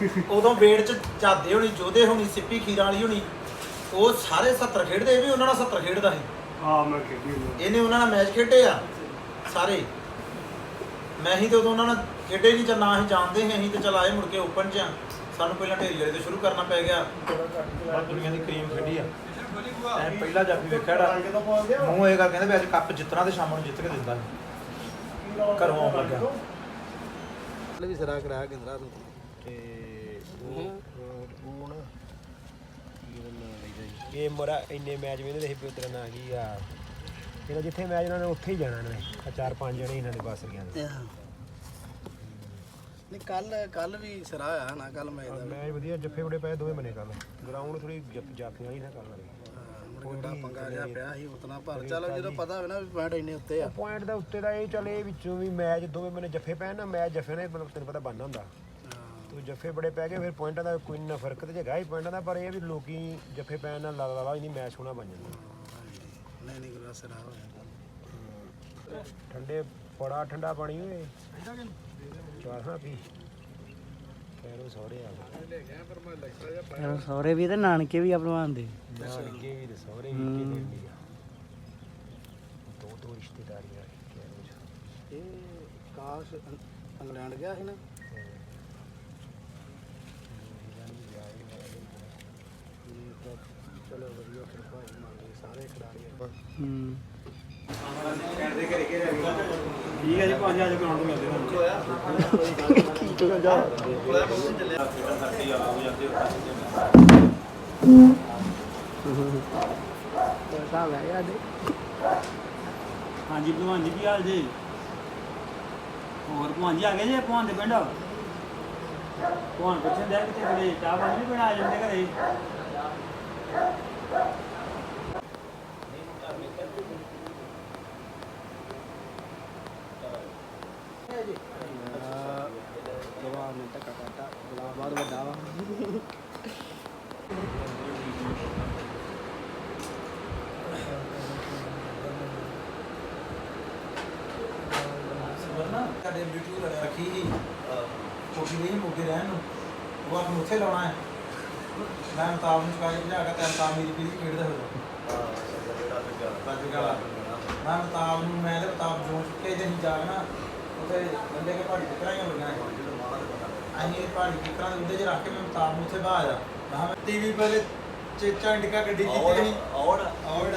ਉਦੋਂ ਵੇੜ ਚ ਜਾਦੇ ਹੋਣੀ ਜੋਧੇ ਹੋਣੀ ਸਿੱਪੀ ਖੀਰਾਂ ਵਾਲੀ ਹੋਣੀ ਉਹ ਸਾਰੇ 70 ਖੇਡਦੇ ਇਹ ਵੀ ਉਹਨਾਂ ਨਾਲ 70 ਖੇਡਦਾ ਸੀ। ਹਾਂ ਮੈਂ ਖੇਡੀ ਹੋਈ ਇਹਨੇ ਉਹਨਾਂ ਨਾਲ ਮੈਚ ਖੇਡੇ ਆ ਸਾਰੇ। ਮੈਂ ਹੀ ਤੇ ਉਦੋਂ ਉਹਨਾਂ ਨਾਲ ਖੇਡੇ ਨਹੀਂ ਜਾਂ ਨਾ ਹੀ ਜਾਣਦੇ ਸੀ ਅਸੀਂ ਤੇ ਚਲ ਆਏ ਮੁੜ ਕੇ ਓਪਨ ਚ ਆ। ਸਾਨੂੰ ਪਹਿਲਾਂ ਢੇਰੀ ਵਾਲੇ ਤੋਂ ਸ਼ੁਰੂ ਕਰਨਾ ਪੈ ਗਿਆ। ਦੁਨੀਆ ਦੀ ਕਰੀਮ ਖੇਡੀ ਆ। ਐ ਪਹਿਲਾ ਜਾਫੀ ਵੇਖਿਆ ੜਾ ਮੂੰਹ ਇਹ ਗੱਲ ਕਹਿੰਦੇ ਵੀ ਅੱਜ ਕੱਪ ਜਿੱਤਣਾ ਤੇ ਸ਼ਾਮ ਨੂੰ ਜਿੱਤ ਕੇ ਦਿੰਦਾ। ਘਰੋਂ ਆਉਣ ਲੱਗਾ? ਵੀ ਸਿਰਾ ਕਰਾਇਆ ਗਿੰਦਰਾ ਤੋਂ ਤੇ। ਇਹ ਮੋਰਾ ਇੰਨੇ ਮੈਚ ਵੇਂਦੇ ਰਹੇ ਵੀ ਤੇਰਾ ਨਾਂ ਕੀ ਆ। ਜਿਹੜਾ ਜਿੱਥੇ ਮੈਚ ਉਹਨਾਂ ਨੇ ਉੱਥੇ ਹੀ ਜਾਣਾ ਇਹਨਾਂ ਨੇ। ਆਹ ਚਾਰ ਪੰਜ ਜਣੇ ਇਹਨਾਂ ਦੇ ਬਸ ਗਿਆ। ਨਹੀਂ ਕੱਲ ਕੱਲ ਵੀ ਸਿਰਾ ਆਇਆ ਨਾ ਕੱਲ ਮੈਂ ਦਾ ਮੈਚ ਵਧੀਆ ਜੱਫੇ ਬੜੇ ਪਏ ਦੋਵੇਂ ਬਣੇ ਕੱਲ ਗਰਾਊਂਡ ਥੋੜੀ ਜਾਫੀਆਂ ਵਾਲੀ ਨਾ ਲਈ ਮੁੰਡਾ ਪੰਗਾ ਜਿਹਾ ਪਿਆ ਸੀ ਉਤਨਾ ਪਰ ਚਲੋ ਜਦੋਂ ਪਤਾ ਹੋਵੇ ਨਾ ਵੀ ਪੁਆਇੰਟ ਇੰਨੇ ਉੱਤੇ ਆ। ਪੁਆਇੰਟ ਦਾ ਉੱਤੇ ਦਾ ਇਹ ਚੱਲੇ ਵਿੱਚੋਂ ਵੀ ਮੈਚ ਦੋਵੇਂ ਬਣੇ ਜੱਫੇ ਪਏ ਨਾ ਮੈਚ ਜੱਫੇ ਨੇ ਮਤਲਬ ਤੈਨੂੰ ਪਤਾ ਬਣਨਾ ਹੁੰਦਾ। ਤੋ ਜੱਫੇ ਬੜੇ ਪੈ ਗਏ ਫਿਰ ਪੁਆਇੰਟਾਂ ਦਾ ਕੋਈ ਨਾ ਫ਼ਰਕ ਤੇ ਜਗਾ ਹੀ ਪੁਆਇੰਟਾਂ ਦਾ ਪਰ ਇਹ ਵੀ ਲੋਕੀ ਜੱਫੇ ਪੈਣ ਨਾਲ ਲਾ ਲਾ ਲਾ ਨਹੀਂ ਮੈਚ ਹੋਣਾ ਬਣ ਜਾਂਦਾ ਨਹੀਂ ਨਹੀਂ ਗੁਰਾ ਸਿਰਾ ਹੋਇਆ। ਠੰਡੇ ਬੜਾ ਠੰਡਾ ਪਾਣੀ ਓਏ। ਚਾਹ ਪੀ। ਕਹਿਰੋ ਸਹੁਰੇ ਆ। ਗਏ ਸਹੁਰੇ ਵੀ ਤੇ ਨਾਨਕੇ ਵੀ ਆ ਭਲਵਾਨ ਦੇ। ਨਾਨਕੇ ਵੀ ਤੇ ਸਹੁਰੇ ਵੀ ਕੀ ਦੇਣੀ ਆ। ਦੋ ਦੋ ਰਿਸ਼ਤੇਦਾਰੀਆਂ ਕਹਿਰੋ ਇਹ ਕਾਸ਼ ਇੰਗਲੈਂਡ ਗਿਆ ਸੀ ਨਾ ਇਹ ਤਾਂ ਚਲੋ ਵਧੀਆ ਫਿਰ ਭਾਈ ਸਾਰੇ ਖਿਡਾਰੀ ਹੂੰ ਠੀਕ ਹੈ ਜੀ ਭਾਜੀ ਅੱਜ ਗਰਾਊਂਡ ਮਿਲਦੇ ਤੁਹਾਨੂੰ ਪਤਾ ਲੈ ਯਾਰ ਹਾਂਜੀ ਭਗਵਾਨ ਜੀ, ਕੀ ਹਾਲ ਜੀ? ਹੋਰ ਭਗਵਾਨ ਜੀ, ਆ ਗਏ ਜੀ ਭਗਵਾਨ ਦੇ ਪਿੰਡ? ਭਗਵਾਨ ਪੁੱਛਣ ਦੇ ਕਿਤੇ ਕਦੇ ਚਾਹ ਪਾਣੀ ਨਹੀਂ ਬਣਾ ਜਾਂਦੇ ਘਰੇ? ਸਾਡੇ ਡਿਊਟੀ ਰੱਖੀ ਸੀ ਕੋਠੀ ਨਹੀਂ ਮੁੱਕੇ ਰਹਿਣ ਨੂੰ ਉਹ ਆਪ ਨੂੰ ਉੱਥੇ ਲਾਉਣਾ ਹੈ ਮੈਂ ਮਤਾਬ ਨੂੰ ਚੁਕਾ ਕੇ ਭਜਾ ਕੇ ਤਾਂ ਮੇਰੀ ਪੀੜੀ ਖੇਡਦਾ ਹੋਇਆ ਬੱਜ ਗਾਲਾ ਮੈਂ ਮਤਾਬ ਨੂੰ ਮੈਂ ਤੇ ਮਤਾਬ ਜੋ ਚੁੱਕੇ ਜੇ ਅਸੀਂ ਜਾਗਣਾ ਉੱਥੇ ਬੰਦੇ ਕੇ ਪਹਾੜੀ ਟਿਕਰਾਂ ਹੀ ਹੋਈਆਂ ਅਸੀਂ ਪਹਾੜੀ ਟਿਕਰਾਂ ਦੇ ਉੱਤੇ ਜੇ ਰੱਖ ਕੇ ਮੈਂ ਮਤਾਬ ਨੂੰ ਉੱਥੇ ਬਾਹਰ ਆ। ਮੈਂ ਟੀਵੀ ਪਹਿਲੇ ਚੇਚਾ ਇੰਡਿਕਾ ਗੱਡੀ ਕੀਤੀ ਸੀ। ਔੜ ਔੜ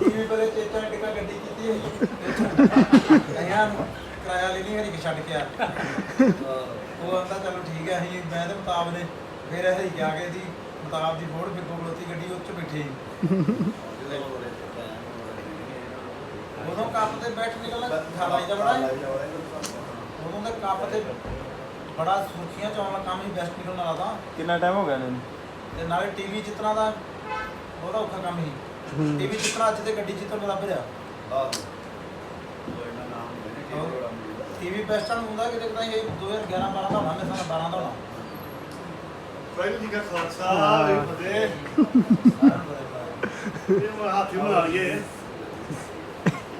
ਟੀਵੀ ਪਹਿਲੇ ਚੇਚਾ ਇੰਡਿਕਾ ਗੱਡੀ ਕੀਤੀ ਸੀ। ਨੂੰ ਕਿਰਾਇਆ ਲੈ ਲਈ ਹਰੀ ਕੇ ਛੱਡ ਕੇ ਆ। ਉਹ ਆਂਦਾ ਚਲੋ ਠੀਕ ਹੈ ਅਸੀਂ ਮੈਂ ਤੇ ਮਤਾਬ ਨੇ ਫਿਰ ਕੇ ਆ ਕੇ ਦੀ ਮਤਾਬ ਦੀ ਫੋੜ ਫਿਰ ਕੋਲੋਤੀ ਗੱਡੀ ਉੱਚ ਬੈਠੇ ਉਦੋਂ ਕੱਪ ਤੇ ਬੈਠ ਨਿਕਲਣਾ ਖਾਣਾ ਦਾ ਬੜਾ। ਉਦੋਂ ਦੇ ਕੱਪ ਤੇ ਬੜਾ ਸੁਰਖੀਆਂ ਚਾਉਣ ਵਾਲਾ ਕੰਮ ਹੀ ਬੈਸਟ ਨਿਕਲਣ ਵਾਲਾ ਤਾਂ। ਕਿੰਨਾ ਟਾਈਮ ਹੋ ਗਿਆ ਇਹਨੂੰ ਤੇ ਨਾਲੇ ਟੀਵੀ ਜਿੱਤਣਾ ਦਾ ਉਹਦਾ ਔਖਾ ਕੰਮ ਸੀ। ਟੀਵੀ ਜਿੱਤਣਾ ਅੱਜ ਤੇ ਗੱਡੀ ਜਿੱਤਣ ਬਰਾਬਰ ਆ ਟੀਵੀ ਬੈਸਟ ਹੁੰਦਾ ਕਿਤੇ ਕਿਤੇ ਇਹ 2011 12 ਦਾ ਹੋਣਾ ਮੇਰੇ ਸਾਹ 12 ਦਾ ਹੋਣਾ। ਵਾਹਿਗੁਰੂ ਜੀ ਕਾ ਖਾਲਸਾ ਵਾਹਿਗੁਰੂ ਫਤਿਹ ਸਾਰਿਆਂ ਨੂੰ ਪਤਾ ਹੀ ਇਹ ਮੈਂ ਹੱਥ ਹੀ ਬਣਾ ਲਈਏ।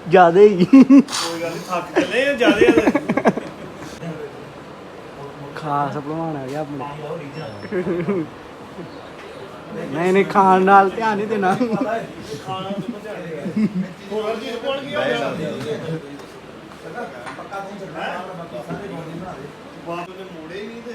ਜਿਆਦੇ ਹੀ। ਕੋਈ ਗੱਲ ਨਹੀਂ ਥੱਕ ਚੱਲੇ ਆ ਜਿਆਦੇ। ਖਾਸ ਭਲਵਾਨ ਆ ਗਿਆ ਆਪਣੇ। ਨਹੀਂ ਨਹੀਂ ਖਾਣ ਨਾਲ ਧਿਆਨ ਨਹੀਂ ਦੇਣਾ। ਖਾਣਾ ਤੇ ਪਹੁੰਚਾਣੇ ਹੋਰ ਜੀ ਕੋਣ ਕੀ ਹੋ ਗਿਆ? ਪੱਕਾ ਨਹੀਂ ਚੱਲਣਾ ਬਾਕੀ ਸਾਰੇ ਬੋਡੀ ਬਣਾ ਦੇ ਬਾਪ ਨੇ ਮੋੜੇ ਹੀ ਨਹੀਂ ਤੇ।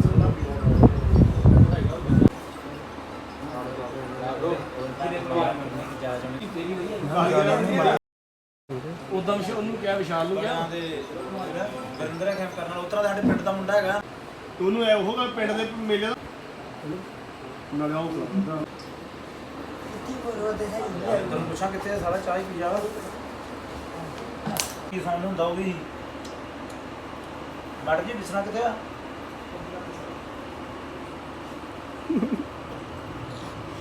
ਕਿਹਾ ਵਿਸ਼ਾਲ ਨੂੰ ਕਿਹਾ। ਦੇ ਵਰਿੰਦਰ ਖੈਮ ਕਰਨ ਵਾਲਾ ਉਤਰਾ ਸਾਡੇ ਪਿੰਡ ਦਾ ਮੁੰਡਾ ਹੈਗਾ। ਉਹਨੂੰ ਐ ਉਹ ਗੱਲ ਪਿੰਡ ਦੇ ਮੇਲੇ ਦਾ ਨਗਾਉ ਕਰਦਾ ਕੀ ਕਰੋ ਦੇ ਹੈ ਤੈਨੂੰ ਪੁੱਛਾਂ ਕਿੱਥੇ ਸਾਰਾ ਚਾਹ ਹੀ ਪੀ ਜਾ। ਕੀ ਸਾਨੂੰ ਹੁੰਦਾ ਉਹ ਵੀ? ਮੜ ਜੀ ਬਿਸਨਾ ਕਿੱਥੇ ਆ?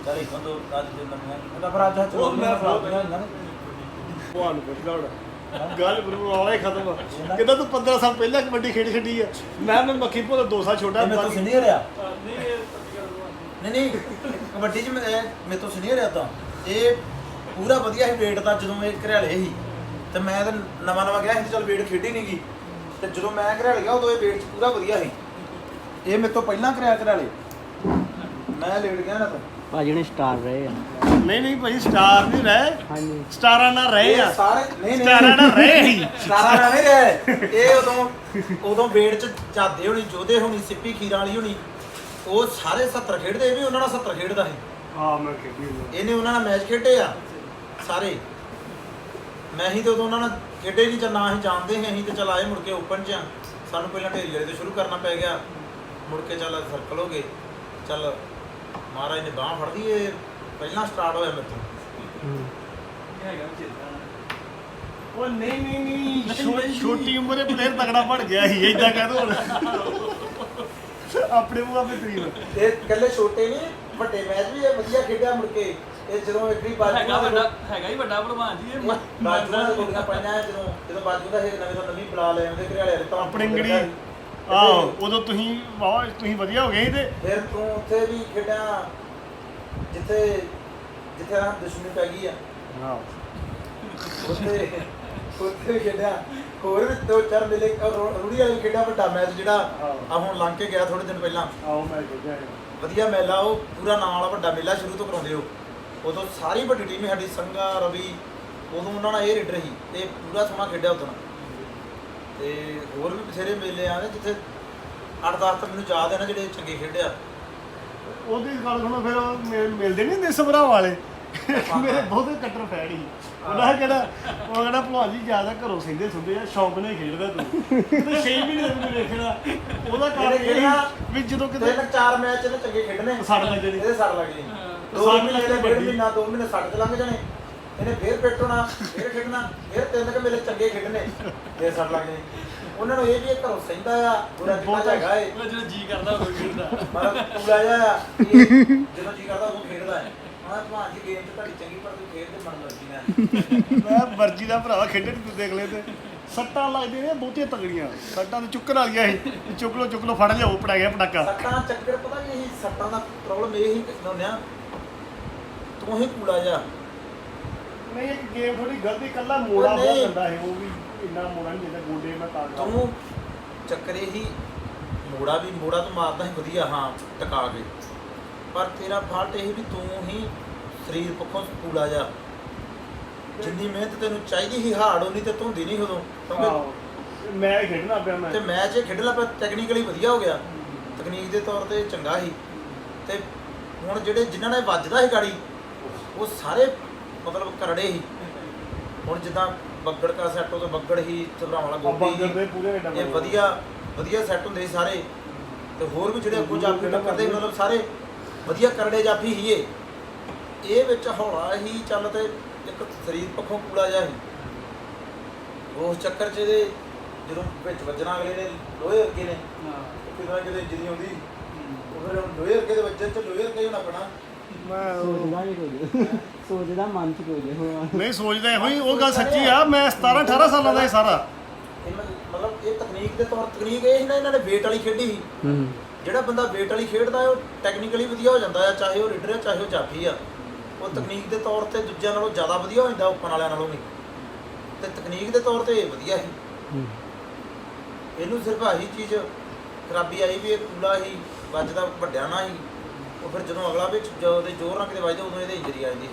ਚਲੇ ਕੰਦੋ ਅੱਜ ਦੇ ਨਵੇਂ ਉਹਦਾ ਪਰ ਅੱਜ ਚੋਰ ਮੈਂ ਫਰਾਬ ਨਾ ਨਾ ਉਹ ਨੂੰ ਪੁੱਛਦਾ ਗੱਲ ਗੁਰੂ ਵਾਲਾ ਹੀ ਖਤਮ ਆ। ਕਹਿੰਦਾ ਤੂੰ 15 ਸਾਲ ਪਹਿਲਾਂ ਕਬੱਡੀ ਖੇਡ ਛੱਡੀ ਆ। ਮੈਂ ਮੈਂ ਮੱਖੀ ਭੋਲਾ 2 ਸਾਲ ਛੋਟਾ ਮੇਰੇ ਤੋਂ ਸੀਨੀਅਰ ਆ। ਨਹੀਂ ਨਹੀਂ ਕਬੱਡੀ 'ਚ ਮੈਂ ਮੇਰੇ ਤੋਂ ਸੀਨੀਅਰ ਆ ਤਾਂ। ਇਹ ਪੂਰਾ ਵਧੀਆ ਸੀ ਵੇਟ ਦਾ ਜਦੋਂ ਇਹ ਘਰਿਆਲੇ ਸੀ। ਤੇ ਮੈਂ ਤਾਂ ਨਵਾਂ ਨਵਾਂ ਗਿਆ ਸੀ ਚਲ ਵੇਟ ਖੇਡੀ ਨਹੀਂ ਗਈ ਤੇ ਜਦੋਂ ਮੈਂ ਘਰਿਆਲੇ ਗਿਆ ਉਦੋਂ ਇਹ ਵੇਟ ਪੂਰਾ ਵਧੀਆ ਸੀ। ਇਹ ਮੇਰੇ ਤੋਂ ਪਹਿਲਾਂ ਘਰਿਆ ਘਰਿਆਲੇ ਮੈਂ ਲੇਟ ਗਿਆ ਨਾ ਤਾਂ। ਭਾਜੀ ਨੇ ਸਟਾਰ ਰਹੇ ਆ। ਨਹੀਂ ਨਹੀਂ ਭਾਈ ਸਟਾਰ ਨਹੀਂ ਰਹੇ। ਹਾਂਜੀ। ਸਟਾਰਾਂ ਨਾਲ ਰਹੇ ਆ। ਸਾਰੇ ਨਹੀਂ ਸਟਾਰਾਂ ਨਾਲ ਰਹੇ ਹੀ। ਸਾਰਾ ਨਾ ਨਹੀਂ ਰਿਹਾ। ਇਹ ਉਦੋਂ ਉਦੋਂ ਵੇੜ ਚ ਚਾਦੇ ਹੋਣੀ ਜੋਧੇ ਹੋਣੀ ਸਿੱਪੀ ਖੀਰਾਂ ਵਾਲੀ ਹੋਣੀ ਉਹ ਸਾਰੇ 70 ਖੇਡਦੇ ਇਹ ਵੀ ਉਹਨਾਂ ਨਾਲ 70 ਖੇਡਦਾ ਸੀ। ਹਾਂ ਮੈਂ ਖੇਡੀ ਇਹਨੇ ਉਹਨਾਂ ਨਾਲ ਮੈਚ ਖੇਡੇ ਆ ਸਾਰੇ। ਮੈਂ ਹੀ ਤੇ ਉਦੋਂ ਉਹਨਾਂ ਨਾਲ ਖੇਡੇ ਨਹੀਂ ਜਾਂ ਨਾ ਹੀ ਜਾਣਦੇ ਸੀ ਅਸੀਂ ਤੇ ਚਲ ਆਏ ਮੁੜ ਕੇ ਓਪਨ ਚ ਆ। ਸਾਨੂੰ ਪਹਿਲਾਂ ਢੇਰੀ ਵਾਲੇ ਤੋਂ ਸ਼ੁਰੂ ਕਰਨਾ ਪੈ ਗਿਆ। ਮੁੜ ਕੇ ਚੱਲ ਸਰਕਲ ਹੋ ਗਏ। ਚੱਲ ਮਹਾਰਾਜ ਨੇ ਬਾਹ ਫੜਦੀ ਇਹ ਪਹਿਲਾਂ ਸਟਾਰਟ ਹੋਇਆ ਮੇਰੇ ਤੋਂ। ਹੈਗਾ ਚੇਤਾ ਉਹ ਨਹੀਂ ਨਹੀਂ ਨਹੀਂ ਛੋ- ਛੋਟੀ ਉਮਰੇ ਪਲੇਅਰ ਤਗੜਾ ਬਣ ਗਿਆ ਸੀ ਇਦਾਂ ਕਹਿ ਦੋ ਹੁਣ। ਆਪਣੇ ਮੂੰਹ ਆਪੇ ਤਰੀਫ ਇਹ ਇਕੱਲੇ ਛੋਟੇ ਨਹੀਂ ਵੱਡੇ ਮੈਚ ਵੀ ਇਹ ਵਧੀਆ ਖੇਡਿਆ ਮੁੜ ਕੇ। ਇਹ ਜਦੋਂ ਬਾਜੂ ਹੈਗਾ ਵੱਡਾ ਹੈਗਾ ਹੀ ਵੱਡਾ ਭਲਵਾਨ ਜੀ ਇਹ ਬਾਜੂ ਨਾਲ ਗੋਲੀਆਂ ਪਾਈਆਂ ਜਦੋਂ ਜਦੋਂ ਬਾਜੂ ਦਾ ਇਹ ਨਵੇਂ ਤੋਂ ਨਵੀਂ ਬੁਲਾ ਲੈ ਆਉਂਦੇ ਘਰਿਆਲੇ ਵਾਲੇ ਤਾਂ ਆਪਣੇ ਅੰਗੜੀ ਆਹੋ ਉਦੋਂ ਤੁਸੀਂ ਵਾਹ ਤੁਸੀਂ ਵਧੀਆ ਹੋ ਗਏ ਸੀ ਤੇ ਫਿਰ ਤੂੰ ਉੱਥੇ ਵੀ ਖੇਡਿਆ ਜਿੱਥੇ ਜਿੱਥੇ ਆ ਦੁਸ਼ਮਣੀ ਪੈ ਗਈ ਆ। ਹਾਂ ਉੱਥੇ ਉੱਥੇ ਵੀ ਖੇਡਿਆ ਹੋਰ ਵੀ ਦੋ ਚਾਰ ਮਿਲੇ ਰੋ- ਰੂੜੀ ਵਾਲੇ ਵੀ ਖੇਡਿਆ ਵੱਡਾ ਮੈਚ ਜਿਹੜਾ ਆ ਹੁਣ ਲੰਘ ਕੇ ਗਿਆ ਥੋੜੇ ਦਿਨ ਪਹਿਲਾਂ। ਆਓ ਮੈਂ ਖੇਡਿਆ ਸੀ। ਵਧੀਆ ਮੇਲਾ ਉਹ ਪੂਰਾ ਨਾਂ ਵਾਲਾ ਵੱਡਾ ਮੇਲਾ ਸ਼ੁਰੂ ਤੋਂ ਕਰਾਉਂਦੇ ਉਹ। ਉਦੋਂ ਸਾਰੀ ਵੱਡੀ ਟੀਮ ਸਾਡੀ ਸੰਗਾ ਰਵੀ ਉਦੋਂ ਉਹਨਾਂ ਨਾਲ ਇਹ ਰੀਡਰ ਸੀ ਤੇ ਪੂਰਾ ਸੋਹਣਾ ਖੇਡਿਆ ਉਦੋਂ। ਤੇ ਹੋਰ ਵੀ ਬਥੇਰੇ ਮੇਲੇ ਆ ਨੇ ਜਿੱਥੇ 8-10 ਤਾਂ ਮੈਨੂੰ ਯਾਦ ਹੈ ਨਾ ਜਿਹੜੇ ਚੰਗੇ ਖੇਡਿਆ ਉਹਦੀ ਗੱਲ ਸੁਣੋ ਫਿਰ ਉਹ ਮਿਲ- ਮਿਲਦੇ ਨਹੀਂ ਹੁੰਦੇ ਸਭਰਾ ਵਾਲੇ। ਮੇਰੇ ਬਹੁਤੇ ਕੱਟਰ ਫੈਨ ਸੀ ਉਹਨਾਂ ਕਿਹੜਾ ਉਹ ਕਹਿੰਦਾ ਭਲਵਾਨ ਜੀ ਜ਼ਿਆਦਾ ਘਰੋਂ ਸਿੰਦੇ ਸੁੰਦੇ ਆ ਸ਼ੌਂਕ ਨੇ ਖੇਡਦਾ ਤੂੰ। ਤੇ 6 ਮਹੀਨੇ ਤੱਕ ਮੈਨੂੰ ਵੇਖਣਾ ਉਹਦਾ ਕਾਰਨ ਇਹ ਸੀ ਵੀ ਜਦੋਂ ਕਿਤੇ ਤਿੰਨ ਚਾਰ ਮੈਚ ਇਹਨੇ ਚੰਗੇ ਖੇਡਣੇ। ਸੱਟ ਲੱਗ ਜਾਣੀ। ਇਹਦੇ ਸੱਟ ਲੱਗ ਜਾਣੀ। ਦੋ ਮਹੀਨੇ ਡੇਢ ਵੱਡੀ। ਮਹੀਨਾ ਦੋ ਮਹੀਨੇ ਸੱਟ ਚ ਲੰਘ ਜਾਣੇ। ਇਹਨੇ ਫੇਰ ਪਿੱਟਣਾ ਫੇਰ ਖੇਡਣਾ ਫੇਰ ਤਿੰਨ ਕੁ ਮੇਲੇ ਚੰਗੇ ਖੇਡਣੇ। ਫੇਰ ਸੱਟ ਲੱਗ ਜਾਣੀ। ਉਹਨਾਂ ਨੂੰ ਇਹ ਵੀ ਇਹ ਘਰੋਂ ਸਹਿੰਦਾ ਆ ਪੂਰਾ ਬਹੁਤ ਜਿੱਤਾ ਹੈਗਾ ਏ। ਉਹ ਜਿਹੜਾ ਜੀ ਕਰਦਾ ਉਹ ਖੇਡਦਾ। ਮਤਲਬ ਪੂਰਾ ਜਿਹਾ ਆ ਇਹ ਜਦੋਂ ਜੀ ਕਰਦਾ ਉਹ ਖੇਡਦਾ ਹੈ ਹਾਂ ਭਾਂ ਜੀ ਗੇਮ ਤੇ ਤੁਹਾਡੀ ਚੰਗੀ ਪਰ ਤੂੰ ਖੇਡ ਤੇ ਮਨ ਮਰਜ਼ੀ ਨਾਲ। ਮੈਂ ਮਰਜ਼ੀ ਦਾ ਭਰਾ ਖੇਡਣ ਤੂੰ ਦੇਖ ਲੈ ਤੇ। ਸੱਟਾਂ ਲੱਗਦੀਆਂ ਨੇ ਬਹੁਤੀਆਂ ਤਗੜੀਆਂ। ਸੱਟਾਂ ਤੇ ਚੁੱਕਣ ਵਾਲੀਆਂ ਸੀ ਚੁੱਕ ਲੋ ਚੁੱਕ ਲੋ ਫੜ ਲਿਆਓ ਪੜਾ ਗਿਆ ਪਟਾਕਾ। ਸੱਟਾਂ ਚੱਕਰ ਪਤਾ ਕੀ ਇਹ ਸੱਟਾਂ ਦਾ ਪ੍ਰੋਬਲਮ ਇਹ ਹੀ ਹੁੰਦੇ ਆ ਤੂੰ ਹੀ ਕੂੜਾ ਜਾ ਨਹੀਂ ਇੱਕ ਗੇਮ ਥੋੜੀ ਗਲਤੀ ਕੱਲਾ ਮੋੜਾ ਉਹ ਬਹੁਤ ਨਹੀਂ। ਗੰਦਾ ਹੈ ਉਹ ਵੀ ਇੰਨਾ ਮੋੜਾ ਨਹੀਂ ਜਿੰਦਾ ਗੋਡੇ ਮੈਂ ਤਾਂ ਕਰ ਤੂੰ ਚੱਕਰੇ ਹੀ ਮੋੜਾ ਵੀ ਮੋੜਾ ਤੂੰ ਮਾਰਦਾ ਸੀ ਵਧੀਆ ਹਾਂ ਟਕਾ ਕੇ। ਪਰ ਤੇਰਾ ਫਾਲਟ ਇਹ ਵੀ ਤੂੰ ਹੀ ਸਰੀਰ ਪੱਖੋਂ ਕੂੜਾ ਜਾ। ਜਿੰਨੀ ਮਿਹਨਤ ਤੈਨੂੰ ਚਾਹੀਦੀ ਸੀ ਹਾਰਡ ਹੋਣੀ ਤੇ ਧੁੰਦੀ ਨਹੀਂ ਉਦੋਂ। ਕਿਉਂਕਿ ਆਹੋ। ਮੈਂ ਖੇਡਣਾ ਪਿਆ ਮੈਂ। ਤੇ ਮੈਚ ਇਹ ਖੇਡਣਾ ਪਰ ਟੈਕਨੀਕਲੀ ਵਧੀਆ ਹੋ ਗਿਆ। ਤਕਨੀਕ ਦੇ ਤੌਰ ਤੇ ਚੰਗਾ ਸੀ। ਤੇ ਹੁਣ ਜਿਹੜੇ ਜਿਨ੍ਹਾਂ ਨੇ ਵੱਜਦਾ ਸੀ ਗਾੜੀ ਉਹ ਸਾਰੇ ਮਤਲਬ ਕਰੜੇ ਸੀ ਹੁਣ ਜਿੱਦਾਂ ਬੱਗੜ ਕਾ ਸੈੱਟ ਉਹ ਬੱਗੜ ਹੀ ਚਬਰਾਂ ਵਾਲਾ ਦੇ ਪੂਰੇ ਡਬਲ ਇਹ ਵਧੀਆ ਵਧੀਆ ਸੈੱਟ ਹੁੰਦੇ ਸੀ ਸਾਰੇ। ਤੇ ਹੋਰ ਵੀ ਜਿਹੜੇ ਅੱਗੋਂ ਜਾਫੀ ਟੱਕਰਦੇ ਮਤਲਬ ਸਾਰੇ ਵਧੀਆ ਕਰੜੇ ਜਾਫੀ ਹੀ ਇਹ ਇਹ ਵਿੱਚ ਹੌਲਾ ਹੀ ਚੱਲ ਤੇ ਇੱਕ ਸਰੀਰ ਪੱਖੋਂ ਕੂੜਾ ਜਿਹਾ ਸੀ। ਉਸ ਚੱਕਰ 'ਚ ਇਹਦੇ ਜਦੋਂ ਵਿੱਚ ਵੱਜਣਾ ਅਗਲੇ ਨੇ ਲੋਹੇ ਅੱਗੇ ਨੇ ਹਾਂ। ਕਿਦਾਂ ਕਿਤੇ ਇੰਜਰੀ ਆਉਂਦੀ ਉਹ ਫਿਰ ਹੁਣ ਲੋਹੇ ਅੱਗੇ ਦੇ ਵੱਜਣ 'ਚ ਲੋਹੇ ਅੱਗੇ ਹੋਣਾ ਪੈਣਾ ਮੈਂ ਸੋਚਦਾ ਨਹੀਂ ਕੁਝ ਸੋਚਦਾ ਮਨ ਚ ਕੁਝ ਹੋਇਆ ਨਹੀਂ ਸੋਚਦਾ ਇਹੋ ਹੀ ਉਹ ਗੱਲ ਸੱਚੀ ਆ ਮੈਂ 17 18 ਸਾਲਾਂ ਦਾ ਹੀ ਸਾਰਾ। ਇਹ ਮ- ਮਤਲਬ ਇਹ ਤਕਨੀਕ ਦੇ ਤੌਰ ਤਕਨੀਕ ਇਹ ਸੀ ਨਾ ਇਹਨਾਂ ਨੇ ਵੇਟ ਵਾਲੀ ਖੇਡੀ ਸੀ। ਹੂੰ। ਜਿਹੜਾ ਬੰਦਾ ਵੇਟ ਵਾਲੀ ਖੇਡਦਾ ਹੈ ਉਹ ਟੈਕਨੀਕਲੀ ਵਧੀਆ ਹੋ ਜਾਂਦਾ ਆ ਚਾਹੇ ਉਹ ਰੀਡਰ ਹੈ ਚਾਹੇ ਉਹ ਜਾਫੀ ਆ। ਉਹ ਤਕਨੀਕ ਦੇ ਤੌਰ ਤੇ ਦੂਜਿਆਂ ਨਾਲੋਂ ਜ਼ਿਆਦਾ ਵਧੀਆ ਹੋ ਜਾਂਦਾ ਓਪਨ ਵਾਲਿਆਂ ਨਾਲੋਂ ਵੀ। ਤੇ ਤਕਨੀਕ ਦੇ ਤੌਰ ਤੇ ਇਹ ਵਧੀਆ ਸੀ। ਹੂੰ। ਇਹਨੂੰ ਸਿਰਫ ਆਹੀ ਚੀਜ਼ ਖਰਾਬੀ ਆਈ ਵੀ ਇਹ ਕੂਲਾ ਹੀ ਵੱਜਦਾ ਵੱਡਿਆ ਨਾ ਹੀ ਉਹ ਫਿਰ ਜਦੋਂ ਅਗਲਾ ਵਿੱਚ ਜਦੋਂ ਦੇ ਜ਼ੋਰ ਨਾਲ ਕਿਤੇ ਵੱਜਦਾ ਉਦੋਂ ਇਹਦੇ ਇੰਜਰੀ ਆ ਜਾਂਦੀ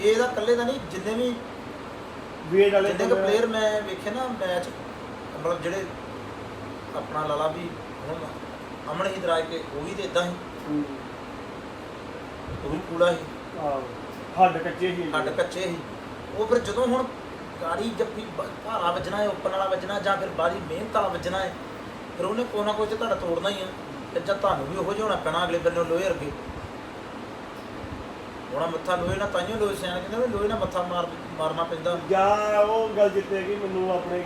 ਇਹ ਇਹਦਾ ਇਕੱਲੇ ਦਾ ਨਹੀਂ ਜਿੰਨੇ ਵੀ ਵੇਟ ਵਾਲੇ ਜਿੰਨੇ ਕੁ ਪਲੇਅਰ ਮੈਂ ਵੇਖੇ ਨਾ ਮੈਚ ਮਤਲਬ ਜਿਹੜੇ ਆਪਣਾ ਲਾਲਾ ਵੀ ਹੁਣ ਅਮਨ ਹੀ ਦਰਾਜ ਕੇ ਉਹ ਵੀ ਤੇ ਇਦਾਂ ਹੀ। ਹੂੰ। ਉਹ ਵੀ ਕੂਲਾ ਹੀ। ਆਹੋ। ਹੱਡ ਕੱਚੇ ਹੀ। ਹੱਡ ਕੱਚੇ ਸੀ ਉਹ ਫਿਰ ਜਦੋਂ ਹੁਣ ਗਾੜੀ ਜੱਫੀ ਭਾਰਾ ਵੱਜਣਾ ਹੈ ਓਪਨ ਵਾਲਾ ਵੱਜਣਾ ਜਾਂ ਫਿਰ ਬਾਰੀ ਮਿਹਨਤ ਵਾਲਾ ਵੱਜਣਾ ਹੈ ਫਿਰ ਉਹਨੇ ਕੋਈ ਨਾ ਕੋਈ ਤੇ ਤੁਹਾਡਾ ਤੋੜਨਾ ਹੀ ਆ। ਤੇ ਜਦ ਤੁਹਾਨੂੰ ਵੀ ਉਹੋ ਜਿਹਾ ਹੋਣਾ ਪੈਣਾ ਅਗਲੇ ਬੰਨੇ ਲੋਹੇ ਵਰਗੇ। ਹੋਣਾ ਮੱਥਾ ਲੋਹੇ ਨਾਲ ਤਾਈਓ ਲੋਹੇ ਸਿਆਣ ਕਹਿੰਦੇ ਵੀ ਲੋਹੇ ਨਾਲ ਮੱਥਾ ਮਾਰ ਮਾਰਨਾ ਪੈਂਦਾ। ਜਾਂ ਉਹ ਗੱਲ ਜਿੱਤੇ ਕਿ ਮੈਨੂੰ ਆਪਣੇ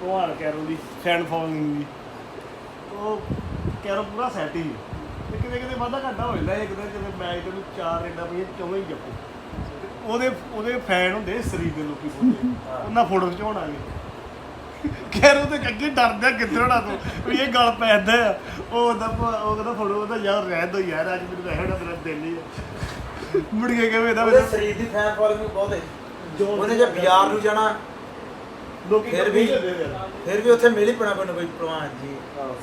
ਭਗਵਾਨ ਕੈਰੋ ਦੀ ਫੈਨ ਫੋਲੋਇੰਗ ਦੀ। ਉਹ ਕੈਰੋ ਪੂਰਾ ਸੈਟ ਹੀ। ਤੇ ਕਿਤੇ ਕਿਤੇ ਵਾਧਾ ਘਾਟਾ ਹੋ ਜਾਂਦਾ ਇੱਕ ਦਿਨ ਕਿਤੇ ਮੈਚ ਤੇ ਨੂੰ ਚਾਰ ਰੇਡਾਂ ਪਈਆਂ ਚੌਵੇਂ ਹੀ ਜੱਪੋ। ਤੇ ਉਹਦੇ ਉਹਦੇ ਫੈਨ ਹੁੰਦੇ ਸਰੀਰ ਦੇ ਲੋਕੀ ਉਹਨਾਂ ਫੋਟੋ ਖਿਚਾਉਣ ਆ ਗਏ ਖੈਰ ਉਹ ਤੇ ਅੱਗੇ ਡਰਦਾ ਕਿੱਧਰ ਤੂੰ ਵੀ ਇਹ ਗੱਲ ਪੈਂਦਾ ਆ। ਉਹ ਉਹਦਾ ਉਹ ਕਹਿੰਦਾ ਫੋਟੋ ਉਹਦਾ ਯਾਰ ਰਹਿ ਦੋ ਯਾਰ ਅੱਜ ਮੈਨੂੰ ਰਹਿਣਾ ਮੇਰਾ ਦਿਲ ਹੀ ਆ। ਮੁੜ ਕੇ ਕਿਵੇਂ ਇਹਦਾ ਉਹਦੇ ਸਰੀਰ ਦੀ ਫੈਨ ਫੋਲੋਇੰਗ ਬਹੁਤ ਹੈ ਉਹਨੇ ਜੇ ਬਾਜ਼ਾਰ ਨੂੰ ਜਾਣਾ ਲੋਕੀ ਫਿਰ ਵੀ ਕਹਿੰਦੇ ਹੁੰਦੇ ਆ। ਫਿਰ ਵੀ ਉੱਥੇ ਮਿਲ ਹੀ ਪਣਾ ਕੋਈ ਨਾ ਕੋਈ ਪ੍ਰਵਾਨ ਜੀ।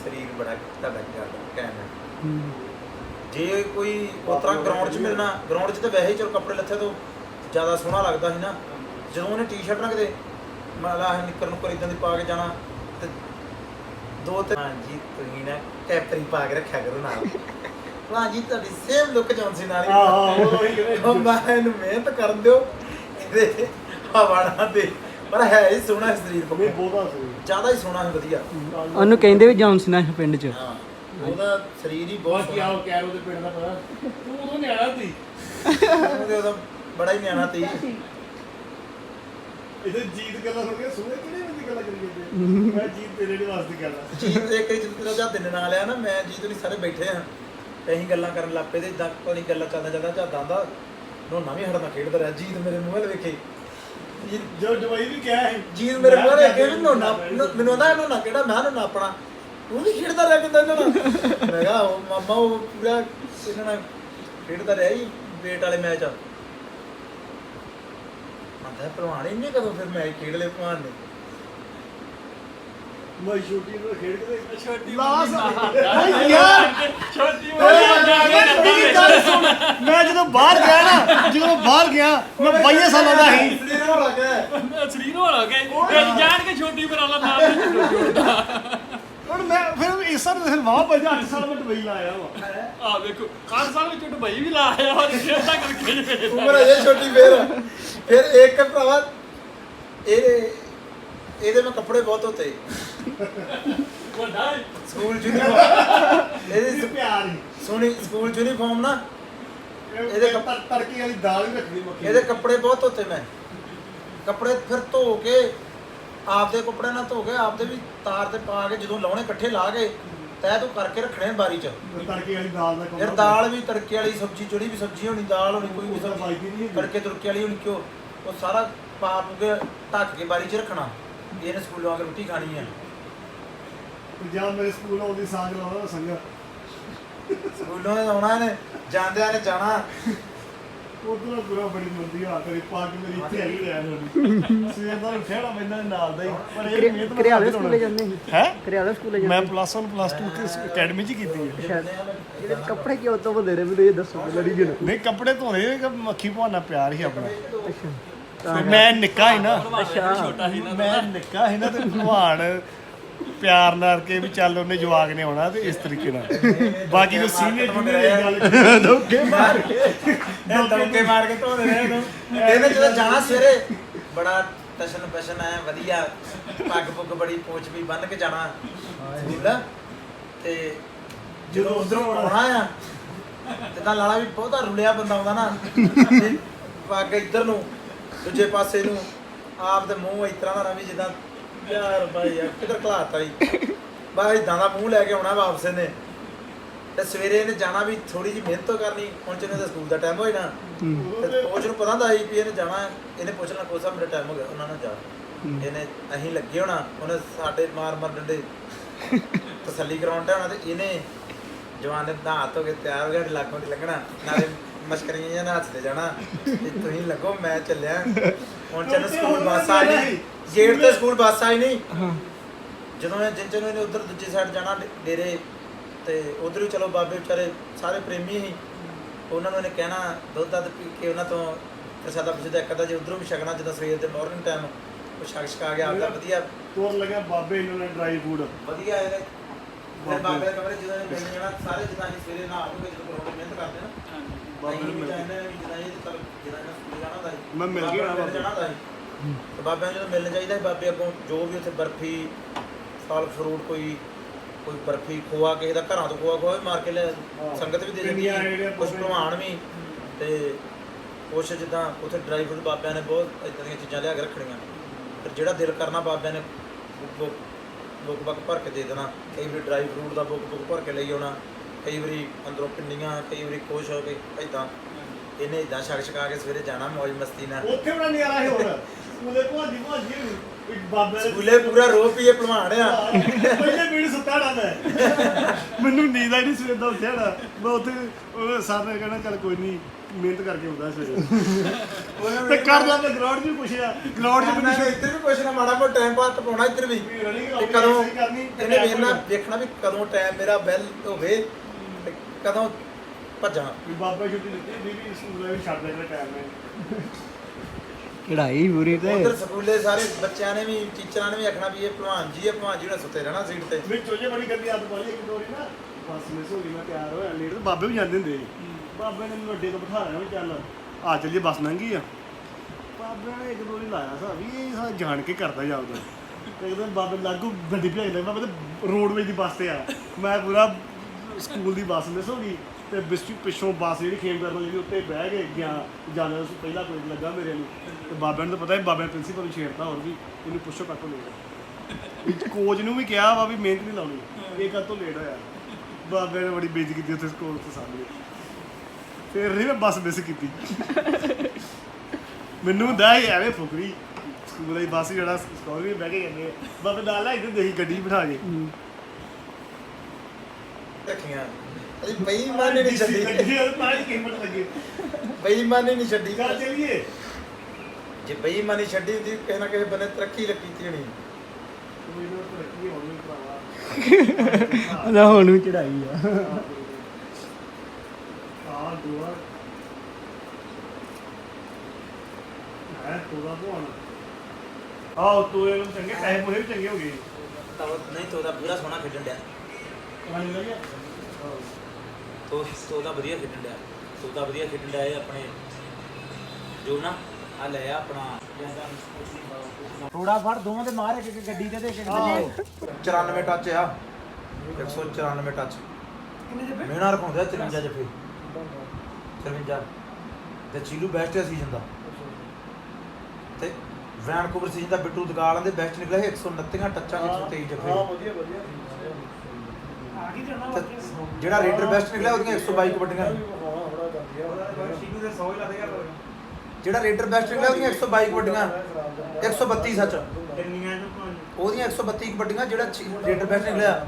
ਸਰੀਰ ਬੜਾ ਤੁਹਾਡਾ ਕਹਿਣਾ ਜੇ ਕੋਈ ਉਤਰਾ ਗਰਾਊਂਡ 'ਚ ਮਿਲਣਾ ਗਰਾਊਂਡ 'ਚ ਤਾਂ ਵੈਸੇ ਹੀ ਚਲ ਕੱਪੜੇ ਲੱਥੇ ਤੋਂ ਜ਼ਿਆਦਾ ਸੋਹਣਾ ਲੱਗਦਾ ਸੀ ਨਾ। ਜਦੋਂ ਉਹਨੇ ਟੀ-ਸ਼ਰਟ ਨਾ ਕਿਤੇ ਮਾਲਾ ਨਿੱਕਰ ਨੂੰ ਇਦਾਂ ਦੀ ਪਾ ਕੇ ਜਾਣਾ ਤੇ ਦੋ ਤੇ ਹਾਂਜੀ ਤੁਸੀਂ ਨਾ ਕੈਪਰੀ ਪਾ ਕੇ ਰੱਖਿਆ ਕਰੋ ਨਾਲ। ਹਾਂ ਜੀ ਤੁਹਾਡੀ ਸੇਮ ਲੁੱਕ ਜੌਨਸਨ ਨਾਲ ਹਾਂ। ਹਾਂ ਉਹ ਕਹਿੰਦੇ ਉਹ ਮੈਂ ਮਿਹਨਤ ਕਰਨ ਦਿਓ। ਇਹਦੇ ਹਵਾੜਾ ਦੇ। ਪਰ ਹੈ ਹੀ ਸੋਹਣਾ ਸਰੀਰ ਪੱਕਾ ਬਹੁਤਾ ਸੀ। ਜ਼ਿਆਦਾ ਹੀ ਸੋਹਣਾ ਹੈ ਵਧੀਆ। ਉਹਨੂੰ ਕਹਿੰਦੇ ਵੀ ਜੌਨਸਨ ਆ ਪਿੰਡ 'ਚ। ਹਾਂ ਉਹਦਾ ਸਰੀਰ ਹੀ ਬਹੁਤ ਬਾਕੀ ਆਓ ਕੈਰੋ ਦੇ ਪਿੰਡ ਦਾ ਪਤਾ। ਤੂੰ ਉਦੋਂ ਨਿਆਣਾ ਸੀ। ਸੋਹਣਾ ਉਹਦੇ ਬੜਾ ਹੀ ਨਿਆਣਾ ਤੀ ਇਹਦੇ ਜੀਤ ਗੱਲਾਂ ਸੁਣ ਕੇ ਸੁਣੇ ਕਿਹੜੇ ਬੰਦੀ ਗੱਲਾਂ ਕਰੀ ਜਾਂਦੇ ਮੈਂ ਜੀਤ ਤੇਰੇ ਦੇ ਵਾਸਤੇ ਕਰਦਾ ਜੀਤ ਦੇ ਕਈ ਜਦੋਂ ਤੇਰਾ ਜੱਦ ਨੇ ਨਾਲ ਲਿਆ ਨਾ ਮੈਂ ਜੀਤ ਨਹੀਂ ਸਾਰੇ ਬੈਠੇ ਆ। ਤੇ ਅਸੀਂ ਗੱਲਾਂ ਕਰਨ ਲੱਗ ਪਏ ਤੇ ਇਦਾਂ ਪਤਾ ਨਹੀਂ ਗੱਲਾਂ ਚੱਲਦਾ ਚੱਲਦਾ ਜੱਦ ਆਂਦਾ ਨੋਨਾ ਵੀ ਹੜਦਾ ਖੇਡਦਾ ਰਿਹਾ ਜੀਤ ਮੇਰੇ ਮੂੰਹ ਵੱਲ ਵੇਖੇ। ਜੀਤ ਜੋ ਜਵਾਈ ਵੀ ਕਿਹਾ ਹੈ ਜੀਤ ਮੇਰੇ ਮੂੰਹ ਵੱਲ ਵੇਖੇ ਵੀ ਨੋਨਾ ਨੋ- ਮੈਨੂੰ ਆਂਦਾ ਨੋਨਾ ਕਿਹੜਾ ਮੈਂ ਨੋਨਾ ਆਪਣਾ। ਉਹ ਵੀ ਖੇਡਦਾ ਰਿਹਾ ਕਿੰਦਾ ਇਹਨਾਂ ਨਾਲ? ਮੈਂ ਕਿਹਾ ਉਹ ਮਾਮਾ ਉਹ ਪੂਰਾ ਇਹਨਾਂ ਨਾਲ ਖੇਡਦਾ ਰਿਹਾ ਹੀ ਵੇਟ ਵਾਲੇ ਮੈਚ। ਮੰਦਾ ਭਲਵਾਨ ਇੰਨੇ ਕਦੋਂ ਫਿਰ ਮੈਚ ਖੇਡ ਲਏ ਭਲਵਾਨ ਨੇ? ਮੈਂ ਛੋਟੀ ਨੂੰ ਖੇਡ ਕੇ ਤੇ ਛੋਟੀ ਲਾਸ ਮੁੰਡੀ ਯਾਰ। ਛੋਟੀ ਮੇਰੀ ਗੱਲ ਸੁਣ। ਮੈਂ ਜਦੋਂ ਬਾਹਰ ਗਿਆ ਨਾ ਜਦੋਂ ਬਾਹਰ ਗਿਆ ਮੈਂ 22 ਸਾਲਾਂ ਦਾ ਸੀ। ਸਰੀਰ ਹੋ ਲੱਗਾ ਸਰੀਰ ਹੋ ਲਗੇ ਜਾਣ ਕੇ ਛੋਟੀ ਬਣਾ ਲਾ ਨਾਮ ਹੁਣ ਮੈਂ ਫਿਰ ਇਸ ਸਾਲ ਫਿਰ ਵਾਹ ਪੰਜਾ 8 ਸਾਲ ਮੈਂ ਦੁਬਈ ਲਾਇਆ ਵਾ। ਆ ਵੇਖੋ 8 ਸਾਲ ਵਿੱਚ ਦੁਬਈ ਵੀ ਲਾਇਆ ਔਰ ਖੇਡਦਾ ਕਰਕੇ ਜੇ ਉਮਰ ਅਜੇ ਛੋਟੀ ਫੇਰ। ਫਿਰ ਇੱਕ ਭਰਾਵਾ ਇਹ ਇਹਦੇ ਮੈਂ ਕੱਪੜੇ ਬਹੁਤ ਧੋਤੇ। ਵੱਡਾ ਸਕੂਲ ਯੂਨੀਫਾਰਮ ਇਹ ਇਹਦੀ ਪਿਆਰ ਹੀ। ਸੋਹਣੀ ਸਕੂਲ ਯੂਨੀਫਾਰਮ ਨਾ ਇਹਦੇ ਤੜਕੇ ਵਾਲੀ ਦਾਲ ਵੀ ਰੱਖਣੀ ਮੱਕੀ ਇਹਦੇ ਕੱਪੜੇ ਬਹੁਤ ਧੋਤੇ ਮੈਂ। ਕੱਪੜੇ ਫਿਰ ਧੋ ਕੇ ਆਪਦੇ ਕੱਪੜੇ ਨਾਲ ਧੋ ਕੇ ਆਪਦੇ ਵੀ ਤਾਰ ਤੇ ਪਾ ਕੇ ਜਦੋਂ ਲਾਉਣੇ ਇਕੱਠੇ ਲਾ ਕੇ ਤੈ ਤੂੰ ਕਰਕੇ ਰੱਖਣੇ ਬਾਰੀ 'ਚ। ਤੜਕੇ ਵਾਲੀ ਦਾਲ ਦਾ ਫਿਰ ਦਾਲ ਵੀ ਤੜਕੇ ਵਾਲੀ ਸਬਜ਼ੀ ਜਿਹੜੀ ਵੀ ਸਬਜ਼ੀ ਹੋਣੀ ਦਾਲ ਹੋਣੀ ਕੋਈ ਵੀ ਸਬਜ਼ੀ। ਤੜਕੇ ਤੁਰਕੇ ਵਾਲੀ ਹੋਣੀ ਕਿਉਂ ਉਹ ਸਾਰਾ ਪਾ ਪੂ ਕੇ ਢੱਕ ਕੇ ਬਾਰੀ 'ਚ ਰੱਖਣਾ। ਇਹਨੇ ਸਕੂਲੋਂ ਆ ਕੇ ਰੋਟੀ ਖਾਣੀ ਹੈ ਪੰਜਾਬ ਮੇਰੇ ਸਕੂਲ ਆਉਂਦੀ ਸਾਗ ਲਾਉਂਦਾ ਸੰਗਾ ਸਕੂਲੋਂ ਆਉਣਾ ਇਹਨੇ ਜਾਂਦਿਆਂ ਨੇ ਜਾਣਾ। ਉਧਰ ਗੁਰਾ ਬੜੀ ਮੰਦੀ ਆ ਕਰੀ ਪੱਗ ਮੇਰੀ ਇੱਥੇ ਆਈ ਰਿਹਾ ਹੁਣ ਸਵੇਰ ਦਾ ਉੱਠਿਆ ਪੈਂਦਾ ਨਾਲ ਦਾ ਹੀ ਪਰ ਇਹ ਮਿਹਨਤ ਮੈਂ ਘਰਿਆਲੇ ਕਰਦੇ ਸਕੂਲੇ ਜਾਂਦੇ ਸੀ? ਹੈ? ਘਰਿਆਲੇ ਸਕੂਲੇ ਮੈਂ ਜਾਂਦੇ ਪਲੱਸ 1 ਪਲੱਸ 2 ਤੇ ਅਕੈਡਮੀ ਚ ਹੀ ਕੀਤੀ ਹੈ ਇਹਦੇ ਕੱਪੜੇ ਕਿਉਂ ਤੋਂ ਬੰਦੇ ਨੇ ਮੈਨੂੰ ਇਹ ਦੱਸੋ ਲੜੀ ਜਣ ਨਹੀਂ ਕੱਪੜੇ ਧੋਣੇ ਕਿ ਮੱਖੀ ਭਾਣਾ ਪਿਆਰ ਹੀ ਆਪਣਾ। ਅੱਛਾ। ਮੈਂ ਨਿੱਕਾ ਹੀ ਨਾ। ਅੱਛਾ। ਛੋਟਾ ਸੀ ਨਾ ਮੈਂ ਨਿੱਕਾ ਸੀ ਨਾ ਤੇ ਭਲਵਾਨ ਪਿਆਰ ਨਾਲ ਕੇ ਵੀ ਚੱਲ ਉਹਨੇ ਜਵਾਕ ਨੇ ਆਉਣਾ ਤੇ ਇਸ ਤਰੀਕੇ ਨਾਲ। ਬਾਕੀ ਜੋ ਸੀਨੀਅਰ ਜੂਨੀਅਰ ਦੀ ਗੱਲ ਧੋਕੇ ਮਾਰ ਕੇ। ਇਹ ਦੌਕੇ ਮਾਰ ਕੇ ਧੋਦੇ ਰਹੇ ਤੂੰ ਇਹਨੇ ਜਦੋਂ ਜਾਣਾ ਸਵੇਰੇ ਬੜਾ ਟਸ਼ਨ ਪਸ਼ਨ ਆਇਆ ਵਧੀਆ। ਪੱਗ ਪੁੱਗ ਬੜੀ ਪੋਚ ਵੀ ਬੰਨ ਕੇ ਜਾਣਾ ਸਕੂਲ। ਤੇ ਜਦੋਂ ਉਧਰੋਂ ਆਉਣਾ। ਆ ਤੇ ਤਾਂ ਲਾਲਾ ਵੀ ਬਹੁਤਾ ਰੁਲਿਆ ਬੰਦਾ ਆਉਂਦਾ ਨਾ ਪੱਗ ਇੱਧਰ ਨੂੰ ਦੂਜੇ ਪਾਸੇ ਨੂੰ ਆਪ ਦੇ ਮੂੰਹ ਇਸ ਤਰ੍ਹਾਂ ਦਾ ਨਾ ਵੀ ਜਿੱਦਾਂ ਯਾਰ ਭਾਈ ਯਾਰ ਕਿੱਧਰ ਖਲਾਤਾ ਜੀ? ਬਾਈ ਇਦਾਂ ਦਾ ਮੂੰਹ ਲੈ ਕੇ ਆਉਣਾ ਵਾਪਸ ਇਹਨੇ। ਤੇ ਸਵੇਰੇ ਇਹਨੇ ਜਾਣਾ ਵੀ ਥੋੜੀ ਜਿਹੀ ਮਿਹਨਤ ਕਰਨੀ ਚਨੇ ਦਾ ਸਕੂਲ ਦਾ ਟਾਈਮ ਹੋਈ ਨਾ। ਤੇ ਕੋਚ ਨੂੰ ਪਤਾ ਹੁੰਦਾ ਸੀ ਵੀ ਇਹਨੇ ਜਾਣਾ ਹੈ। ਇਹਨੇ ਪੁੱਛਣਾ ਕੋਚ ਸਾਹਿਬ ਮੇਰਾ ਟਾਈਮ ਹੋ ਗਿਆ ਉਹਨਾਂ ਨਾਲ ਜਾ। ਇਹਨੇ ਅਸੀਂ ਲੱਗੇ ਹੋਣਾ ਉਹਨੇ ਸਾਡੇ ਮਾਰ ਮਾਰ ਡੰਡੇ ਤਸੱਲੀ ਕਰਾਉਣ ਤੇ ਹੋਣਾ ਤੇ ਇਹਨੇ ਜਵਾਨ ਨੇ ਨਹਾ ਧੋ ਕੇ ਤਿਆਰ ਹੋ ਗਿਆ ਤੇ ਲਾਗੋਂ ਦੀ ਲੰਘਣਾ ਨਾਲੇ ਮਸ਼ਕਰੀਆਂ ਜਾਂ ਹੱਥ ਤੇ ਜਾਣਾ। ਤੇ ਤੁਸੀਂ ਲੱਗੋ ਮੈਂ ਚੱਲਿਆ। ਹੁਣ ਚਲ ਸਕੂਲ ਬੱਸ ਆ ਗਈ ਗੇਟ ਤੇ ਸਕੂਲ ਬੱਸ ਆਈ ਨਹੀਂ। ਜਦੋਂ ਇਹ ਜਿੰਚੇ ਨੂੰ ਇਹਨੇ ਉਧਰ ਦੂਜੀ ਸਾਈਡ ਜਾਣਾ ਡੇ- ਡੇਰੇ ਤੇ ਉਧਰ ਵੀ ਚਲੋ ਬਾਬੇ ਵਿਚਾਰੇ ਸਾਰੇ ਪ੍ਰੇਮੀ ਸੀ। ਉਹਨਾਂ ਨੂੰ ਇਹਨੇ ਕਹਿਣਾ ਦੁੱਧ ਦੱਧ ਪੀ ਕੇ ਉਹਨਾਂ ਤੋਂ ਪ੍ਰਸਾਦਾ ਪੁੱਛਦਾ ਇੱਕ ਅੱਧਾ ਜੇ ਉਧਰੋਂ ਵੀ ਛਕਣਾ ਜਦੋਂ ਸਵੇਰ ਦੇ ਮਾਰਨਿੰਗ ਟਾਈਮ ਉਹ ਛਕ ਛਕਾ ਗਿਆ ਆਪਦਾ ਵਧੀਆ ਤੋਰ ਲੱਗਿਆ ਬਾਬੇ ਇਹਨਾਂ ਨੇ ਡਰਾਈ ਫੂਡ ਵਧੀਆ ਇਹਨੇ ਫਿਰ ਬਾਬੇ। ਦੇ ਕਮਰੇ ਜਦੋਂ ਇਹ ਮਿਲ ਜਾਣਾ ਸਾਰੇ ਜਿੱਦਾਂ ਅਸੀਂ ਸਵੇਰੇ ਨਹਾ ਕੇ ਜਦੋਂ ਗਰਾਊਂਡ ਮਿਹਨਤ ਕਰਦੇ ਨਾ ਬਾਬੇ ਨੂੰ ਮਿਲ ਜਾਂਦੇ ਨੇ ਵੀ ਜਿੱਦਾਂ ਇਹ ਚੱਲ ਜਿੱਦਾਂ ਇਹਨਾਂ ਸਕੂਲ ਜਾਣਾ ਹੁੰਦਾ ਸੀ। ਮੈਂ ਮਿਲ ਗਿਆ ਨਾ ਬਾਬੇ ਨੂੰ ਜਾਣਾ ਹੁੰਦਾ ਸੀ। ਤੇ ਬਾਬਿਆਂ ਨੂੰ ਜਦੋਂ ਮਿਲਣ ਚਾਹੀਦਾ ਸੀ ਬਾਬੇ ਅੱਗੋਂ ਜੋ ਵੀ ਉੱਥੇ ਬਰਫੀ ਫਲ ਫਰੂਟ ਕੋਈ ਕੋਈ ਬਰਫੀ ਖੋਆ ਕਿਸੇ ਦਾ ਘਰਾਂ ਤੋਂ ਖੋਆ ਖੋਆ ਵੀ ਮਾਰ ਕੇ ਲੈ ਸੰਗਤ ਵੀ ਦੇ ਪਿੰਡੀਆਂ ਜਿਹੜੀਆਂ ਕੁਝ ਭਲਵਾਨ ਵੀ। ਤੇ ਕੁਛ ਜਿੱਦਾਂ ਉੱਥੇ ਡਰਾਈ ਫਰੂਟ ਬਾਬਿਆਂ ਨੇ ਬਹੁਤ ਇਦਾਂ ਦੀਆਂ ਚੀਜ਼ਾਂ ਲਿਆ ਕੇ ਰੱਖਣੀਆਂ। ਫਿਰ ਜਿਹੜਾ ਦਿਲ ਕਰਨਾ ਬਾਬਿਆਂ ਨੇ ਬੁੱਕ ਬੁੱਕ ਬੱਕ ਭਰ ਕੇ ਦੇ ਦੇਣਾ। ਕਈ ਵੀ ਡਰਾਈ ਫਰੂਟ ਦਾ ਬੁੱਕ ਬੁੱਕ ਭਰ ਕੇ ਲਈ ਆਉਣਾ। ਕਈ ਵਾਰੀ ਅੰਦਰੋਂ ਪਿੰਨੀਆਂ ਕਈ ਵਾਰੀ ਖੁਸ਼ ਹੋ ਕੇ ਇਦਾਂ ਇਹਨੇ ਇਦਾਂ ਛਕ ਛਕਾ ਕੇ ਸਵੇਰੇ ਜਾਣਾ ਮौज ਮਸਤੀ ਨਾਲ। ਉੱਥੇ ਬੜਾ ਨਿਆਰਾ ਹੈ ਹੋਰ। ਸਕੂਲੇ ਭਾਜੀ ਭਾਜੀ ਇੱਕ ਬਾਬੇ ਦੇ ਸਕੂਲੇ ਪੂਰਾ ਰੋ ਪੀਏ ਭਲਵਾਨ ਆ। ਪਹਿਲੇ ਵੀਡ ਸੁੱਤਾ ਡਾ ਮੈਂ। ਮੈਨੂੰ ਨੀਂਦ ਆਈ ਨਹੀਂ ਸਵੇਰ ਦਾ ਉੱਠਿਆ ਨਾ। ਮੈਂ ਉੱਥੇ ਉਹ ਸਰ ਨੇ ਕਹਿਣਾ ਚੱਲ ਕੋਈ ਨਹੀਂ ਮਿਹਨਤ ਕਰਕੇ ਹੁੰਦਾ ਸਵੇਰੇ। ਤੇ ਕਰ ਲਾ ਮੈਂ ਗਰਾਊਂਡ 'ਚ ਵੀ ਪੁੱਛਿਆ। ਗਰਾਊਂਡ 'ਚ ਮੈਂ ਮੈਨੂੰ ਇੱਧਰ ਵੀ ਪੁੱਛਣਾ ਮਾੜਾ ਮੋਟਾ ਟਾਈਮ ਪਾਸ ਪਾਉਣਾ ਇੱਧਰ ਵੀ। ਤੇ ਕਦੋਂ ਇਹਨੇ ਵੇਖਣਾ। ਵੇਖਣਾ ਵੀ ਕਦੋਂ ਟਾਈਮ ਮੇਰਾ ਬੈਲ ਹੋਵੇ ਤੇ ਕਦੋਂ ਭੱਜਾਂ। ਵੀ ਬਾਬਾ ਛੁੱਟੀ ਦਿੱਤੀ ਬੀਬੀ ਸਕੂਲ ਵੀ ਛੱਡ ਦੇਣਾ ਟਾਈਮ ਨੇ ਚੜਾਈ ਪੂਰੀ ਤੇ। ਉਧਰ ਸਕੂਲੇ ਸਾਰੇ ਬੱਚਿਆਂ ਨੇ ਵੀ ਟੀਚਰਾਂ ਨੇ ਵੀ ਆਖਣਾ ਵੀ ਇਹ ਭਲਵਾਨ ਜੀ ਹੈ ਭਲਵਾਨ ਜੀ ਨੇ ਸੁੱਤੇ ਰਹਿਣਾ ਸੀਟ ਤੇ। ਵਿੱਚ ਉਹ ਜੇ ਬੜੀ ਗੰਦੀ ਆਦਤ ਪਾਈ ਇੱਕ ਦੋ ਵਾਰੀ ਨਾ। ਬਸ ਮਿਸ ਹੋ ਗਈ ਮੈਂ ਤਿਆਰ ਹੋਇਆ। ਲੇਟ ਤੇ ਬਾਬੇ ਵੀ ਜਾਂਦੇ ਹੁੰਦੇ ਸੀ। ਬਾਬੇ ਨੇ ਮੈਨੂੰ ਅੱਡੇ ਤੋਂ ਬਿਠਾ ਲਿਆ ਵੀ ਚੱਲ ਆ ਚੱਲੀਏ ਬੱਸ ਲੰਘੀ ਆ। ਬਾਬੇ ਨੇ ਇੱਕ ਦੋ ਵਾਰੀ ਲਾਇਆ ਸਾ ਵੀ ਇਹ ਸਾ ਜਾਣ ਕੇ ਕਰਦਾ ਤੇ ਇੱਕ ਦਿਨ ਬਾਬੇ ਲਾਗੂ ਗੱਡੀ ਭਜਾਈ ਲੈ ਤੇ ਰੋਡਵੇਜ ਦੀ ਬੱਸ ਤੇ ਆ। ਮੈਂ ਪੂਰਾ ਸਕੂਲ ਦੀ ਬੱਸ ਮਿਸ ਹੋ ਗਈ। ਤੇ ਬਿਸਟੂ ਪਿੱਛੋਂ ਬੱਸ ਜਿਹੜੀ ਖੇਮ ਕਰਨ ਜਿਹੜੀ ਉੱਤੇ ਬਹਿ ਕੇ ਗਿਆ ਜਾਣਾ ਸੀ ਪਹਿਲਾ ਕੋਈ ਲੱਗਾ ਮੇਰੇ ਨੂੰ। ਤੇ ਬਾਬੇ ਨੂੰ ਤਾਂ ਪਤਾ ਹੈ ਬਾਬੇ ਨੇ ਪ੍ਰਿੰਸੀਪਲ ਨੂੰ ਛੇੜਤਾ ਹੋਰ ਵੀ ਇਹਨੂੰ ਪੁੱਛੋ ਕਾਹਤੋਂ ਲੇਟ। ਵਿੱਚ ਕੋਚ ਨੂੰ ਵੀ ਕਿਹਾ ਵਾ ਵੀ ਮਿਹਨਤ ਨਹੀਂ ਲਾਉਣੀ ਇਹ ਕਦ ਤੋਂ ਲੇਟ ਹੋਇਆ। ਬਾਬੇ ਨੇ ਬੜੀ ਬੇਇੱਜ਼ਤੀ ਕੀਤੀ ਉੱਥੇ ਸਕੂਲ ਤੋਂ ਸਾਹਮਣੇ। ਫਿਰ ਨਹੀਂ ਮੈਂ ਬੱਸ ਮਿਸ ਕੀਤੀ। ਮੈਨੂੰ ਹੁੰਦਾ ਹੀ ਐਵੇਂ ਫੁਕਰੀ ਸਕੂਲ ਦੀ ਬੱਸ ਜਿਹੜਾ ਸਕੂਲ ਵੀ ਬਹਿ ਕੇ ਜਾਂਦੇ ਬਾਬੇ ਨਾਲ ਲੈ ਇੱਥੇ ਦੇਖੀ ਗੱਡੀ ਬਿਠਾ ਕੇ। ਰੱਖੀਆਂ ਅਜੀ ਬੇਈਮਾਨੀ ਨਹੀਂ ਛੱਡੀ। ਗੱਡੀ ਵਾਲੇ ਤਾਂ ਹੀ ਕੀਮਤ ਲੱਗੀ ਬੇਈਮਾਨੀ ਨਹੀਂ ਛੱਡੀ। ਚੱਲ ਚੱਲੀਏ। ਜੇ ਬੇਈਮਾਨੀ ਛੱਡੀ ਹੁੰਦੀ ਕਿਸੇ ਨਾ ਕਿਸੇ ਬੰਨੇ ਤਰੱਕੀ ਲੱਗੀ ਹੋਣੀ। ਮੈਨੂੰ ਤਾਂ ਲੱਗੀ ਹੁਣ ਭਰਾਵਾ। ਉਹਦਾ ਹੁਣ ਵੀ ਚੜਾਈ ਆ। ਆ ਦੁਆ। ਹੈ ਤੋਦਾ ਭਵਾਨ ਆਹ ਤੋਏ ਨੂੰ ਚੰਗੇ ਪੈਸੇ ਪੂਰੇ ਵੀ ਚੰਗੇ ਹੋ ਗਏ। ਨਹੀਂ ਤੋ ਉਹਦਾ ਪੂਰਾ ਸੋਹਣਾ ਖੇਡਣ ਡਿਆ। ਕਹਾਣੀ ਲੱਗੀ ਤੋ ਤੋ ਉਹਦਾ ਵਧੀਆ ਖੇਡਣ ਡਿਆ। ਤੋ ਉਹਦਾ ਵਧੀਆ ਖੇਡਣ ਡਿਆ ਇਹ ਆਪਣੇ ਜੋ ਨਾ ਆ ਲੈ ਆ ਆਪਣਾ ਥੋੜਾ ਫੜ ਦੋਵਾਂ ਦੇ ਮਾਰ ਇੱਕ ਇੱਕ ਗੱਡੀ ਤੇ ਤੇ ਇੱਕ ਇੱਕ ਤੇ। 94 ਟੱਚ ਆ। 194 ਟੱਚ ਮੇਣਾ ਰਖਾਉਂਦਾ 53 ਜਫੇ। 53 ਤੇ ਚੀਲੂ ਬੈਸਟ ਹੈ ਸੀਜ਼ਨ ਦਾ। ਤੇ ਵੈਨਕੂਵਰ ਸੀਜ਼ਨ ਦਾ ਬਿੱਟੂ ਦਗਾਲਾਂ ਦੇ ਬੈਸਟ ਨਿਕਲਿਆ ਸੀ 129 ਟੱਚਾਂ 123 ਜਫੇ। ਹਾਂ ਵਧੀਆ ਵਧੀਆ। ਤੇ ਜਿਹੜਾ ਰੇਡਰ ਬੈਸਟ ਨਿਕਲਿਆ ਉਹਦੀਆਂ 122 ਕਬੱਡੀਆਂ ਸੀ। ਹਾਂ ਬੜਾ ਜਾਂਦੀ ਆ ਸ਼ੀਨੂ ਦੇ 100 ਹੀ ਲੱਗ ਗਿਆ ਜਿਹੜਾ ਰੇਡਰ ਬੈਸਟ ਨਿਕਲਿਆ ਉਹਦੀਆਂ 122 ਕਬੱਡੀਆਂ 132 ਸੱਚ ਉਹਦੀਆਂ 132 ਕਬੱਡੀਆਂ ਜਿਹੜਾ ਰੇਡਰ ਬੈਸਟ ਨਿਕਲਿਆ।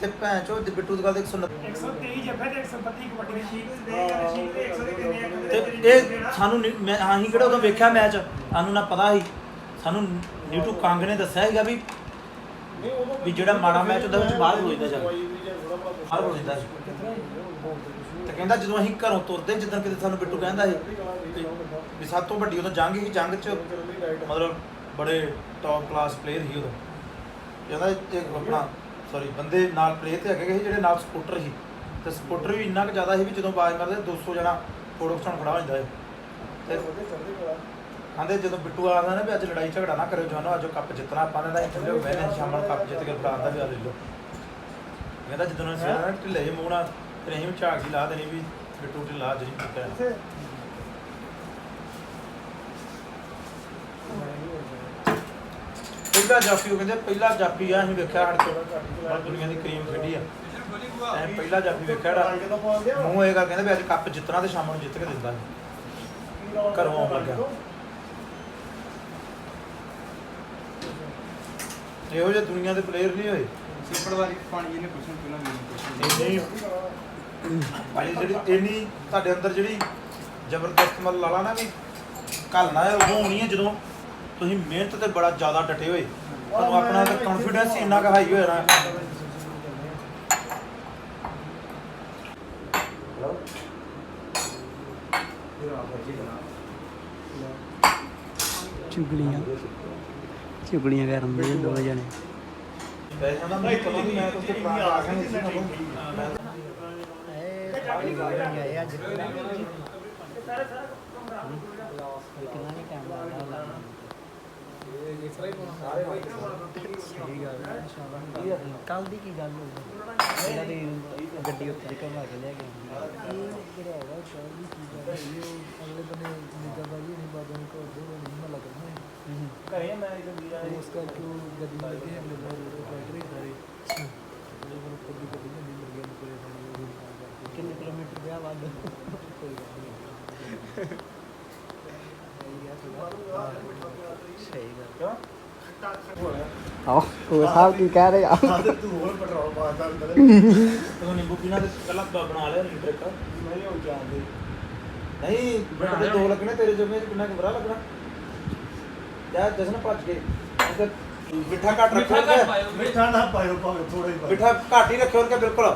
ਤੇ ਭੈਣ ਚੋ ਬਿੱਟੂ ਦੇ 129 123 ਜੱਫੇ ਤੇ 132 ਕਬੱਡੀ ਸ਼ੀਨੂ ਦੇ ਦੇ ਸ਼ੀਨੂ ਦੇ 100 ਦੇ ਦਿੰਦੇ ਆ? ਤੇ ਇਹ ਸਾਨੂੰ ਨੀ- ਮੈਂ ਅਸੀਂ ਕਿਹੜਾ ਉਦੋਂ ਵੇਖਿਆ ਮੈਚ? ਸਾਨੂੰ ਨਾ ਪਤਾ ਸੀ। ਸਾਨੂੰ ਨੀਟੂ ਕੰਗ ਨੇ ਦੱਸਿਆ ਸੀਗਾ ਵੀ ਵੀ ਜਿਹੜਾ ਮਾੜਾ ਮੈਚ ਹੁੰਦਾ ਉਹ ਬਾਹਰ ਹੋ ਜਾਂਦਾ ਜਾ ਕੇ। ਬਾਹਰ ਹੋ ਜਾਂਦਾ ਸੀ ਤੇ ਕਹਿੰਦਾ ਜਦੋਂ ਅਸੀਂ ਘਰੋਂ ਤੁਰਦੇ ਜਿੱਦਾਂ ਕਿਤੇ ਸਾਨੂੰ ਬਿੱਟੂ ਕਹਿੰਦਾ ਸੀ ਵੀ- ਵੀ ਸਭ ਤੋਂ ਵੱਡੀ ਉਦੋਂ ਜੰਗ ਸੀ, ਜੰਗ 'ਚ ਮਤਲਬ ਬੜੇ ਟੌਪ ਕਲਾਸ ਪਲੇਅਰ ਸੀ ਉਦੋਂ। ਕਹਿੰਦਾ ਇਹ ਆਪਣਾ ਸੌਰੀ ਬੰਦੇ ਨਾਲ ਪਲੇਅਰ ਤੇ ਹੈਗੇ ਸੀ ਜਿਹੜੇ ਨਾਲ ਸਪੋਰਟਰ ਸੀ। ਤੇ ਸਪੋਰਟਰ ਵੀ ਇੰਨਾ ਕੁ ਜ਼ਿਆਦਾ ਸੀ ਵੀ ਜਦੋਂ ਬਾਜ਼ ਮਾਰਦੇ 200 ਜਣਾ ਫੋਟੋ ਖਿਚਾਉਣ ਖੜਾ ਹੋ ਜਾਂਦਾ ਹੈ ਤੇ ਕਹਿੰਦੇ ਜਦੋਂ ਬਿੱਟੂ ਆਖਦਾ ਨਾ ਵੀ ਅੱਜ ਲੜਾਈ ਝਗੜਾ ਨਾ ਕਰਿਓ ਜਵਾਨੋ ਅੱਜ ਕੱਪ ਜਿੱਤਣਾ ਆਪਾਂ ਨੇ ਤਾਂ ਇੱਥੇ ਲਿਓ ਮੈਂ ਸ਼ਾਮ ਨੂੰ ਕੱਪ ਜਿੱਤ ਕੇ ਫੜਾ ਦਾ ਵੀ ਆ ਲੈ ਲਓ ਕਹਿੰਦਾ ਜਦੋਂ ਅਸੀਂ ਨਾ ਢਿੱਲੇ ਜਿਹੇ ਮੂੰਹ ਨਾਲ ਫਿਰ ਅਸੀਂ ਵੀ ਝਾਕ ਹੀ ਲਾ ਦੇਣੀ ਵੀ ਬਿੱਟੂ ਢਿੱਲਾ ਅੱਜ ਨਹੀਂ ਟੁੱਟਿਆ। ਪਹਿਲਾ ਜਾਫੀ ਉਹ ਕਹਿੰਦੇ ਪਹਿਲਾ ਜਾਫੀ ਆ ਅਸੀਂ ਵੇਖਿਆ ਹੜ ਤੋਂ ਬਾਹਰ ਦੁਨੀਆ ਦੀ ਕਰੀਮ ਖੇਡੀ ਆ। ਐ ਪਹਿਲਾ ਜਾਫੀ ਵੇਖਿਆ ਜਿਹੜਾ ਮੂੰਹ ਇਹ ਗੱਲ ਕਹਿੰਦਾ ਵੀ ਅੱਜ ਕੱਪ ਜਿੱਤਣਾ ਤੇ ਸ਼ਾਮ ਨੂੰ ਜਿੱਤ ਕੇ ਦਿੰਦਾ। ਘਰੋਂ ਆਉਣ ਲੱਗਿਆ। ਇਹੋ ਜਿਹੇ ਦੁਨੀਆ ਦੇ ਪਲੇਅਰ ਨਹੀਂ ਹੋਏ। ਸਿੰਪਲ ਵਾਲੀ ਪਾਣੀ ਇਹਨੇ ਪੁੱਛਣ ਪਹਿਲਾਂ ਮੈਨੂੰ ਪੁੱਛਣ। ਇੰਨੀ ਭਾਈ ਜਿਹੜੀ ਇੰਨੀ ਤੁਹਾਡੇ ਅੰਦਰ ਜਿਹੜੀ ਜ਼ਬਰਦਸਤ ਮਤਲਬ ਲਾ ਲਾ ਨਾ ਵੀ ਘਲਣਾ ਹੈ ਉਦੋਂ ਹੋਣੀ ਹੈ ਜਦੋਂ ਤੁਸੀਂ ਮਿਹਨਤ ਤੇ ਬੜਾ ਜ਼ਿਆਦਾ ਡਟੇ ਹੋਏ। ਤੁਹਾਨੂੰ ਆਪਣਾ ਤੇ ਕੌਨਫੀਡੈਂਸ ਇੰਨਾ ਕੁ ਹਾਈ ਹੋਇਆ ਨਾ। ਚੁਗਲੀਆਂ। ਚੁਗਲੀਆਂ ਕਰਨ ਦੇ ਦੋ ਜਣੇ। ਵੈਸੇ ਨਾ ਮੈਨੂੰ ਪਤਾ ਨਹੀਂ ਮੈਂ ਤਾਂ ਉੱਥੇ ਪ੍ਰਾਣ ਆ ਗਿਆ ਨਹੀਂ ਸੀ ਮੈਂ ਕੱਲ ਦੀ ਕੀ ਗੱਲ ਹੋਈ? ਇਹਨਾਂ ਦੀ ਗੱਡੀ ਉੱਤੇ ਦੀ ਘੁਮਾ ਕੇ ਲੈ ਗਏ ਘਰੇ ਮੈਂ ਇਹ ਵੀਰਾ ਉਸ ਕਰਕੇ ਉਹ ਗੱਡੀ ਲੈ ਕੇ ਮੇਰੇ ਨਾਲ ਰੋਡ ਬੈਟਰੀ ਸਾਰੇ। ਮੇਰੇ ਕੋਲ ਕੋਈ ਗੱਡੀ ਨਹੀਂ ਮਿਲ ਗਈ ਮੇਰੇ ਕੋਲ ਕਿੰਨੇ ਕਿਲੋਮੀਟਰ ਗਿਆ ਵੱਧ ਕੋਈ ਗੱਲ ਨਹੀਂ। ਸਹੀ ਗੱਲ ਆਹ ਉਹ ਸਾਹਿਬ ਕੀ ਕਹਿ ਰਹੇ ਆ? ਤੂੰ ਹੋਰ ਪੈਟਰੋਲ ਪਾਤਾ ਅੰਦਰ। ਤੂੰ ਨਿੰਬੂ ਪੀਣਾ ਤੇ ਕੱਲਾ ਬਣਾ ਲਿਆ ਲੀਟਰ ਇੱਕ। ਨਹੀਂ ਹੋ ਜਾਂਦੇ ਨਹੀਂ ਬੜਾ ਦੋ ਲੱਗਣੇ ਤੇਰੇ ਜਮੇ ਕਿੰਨਾ ਕਮਰਾ ਲੱਗਣਾ? ਜਾ ਨਾ ਭੱਜ ਕੇ। ਮਿੱਠਾ ਘੱਟ ਰੱਖੋ ਮਿੱਠਾ ਨਾ ਪਾਇਓ ਭਾਵੇਂ ਥੋੜਾ ਹੀ ਪਾਇਓ। ਮਿੱਠਾ ਘੱਟ ਹੀ ਰੱਖਿਓ ਕਿ ਬਿਲਕੁਲ।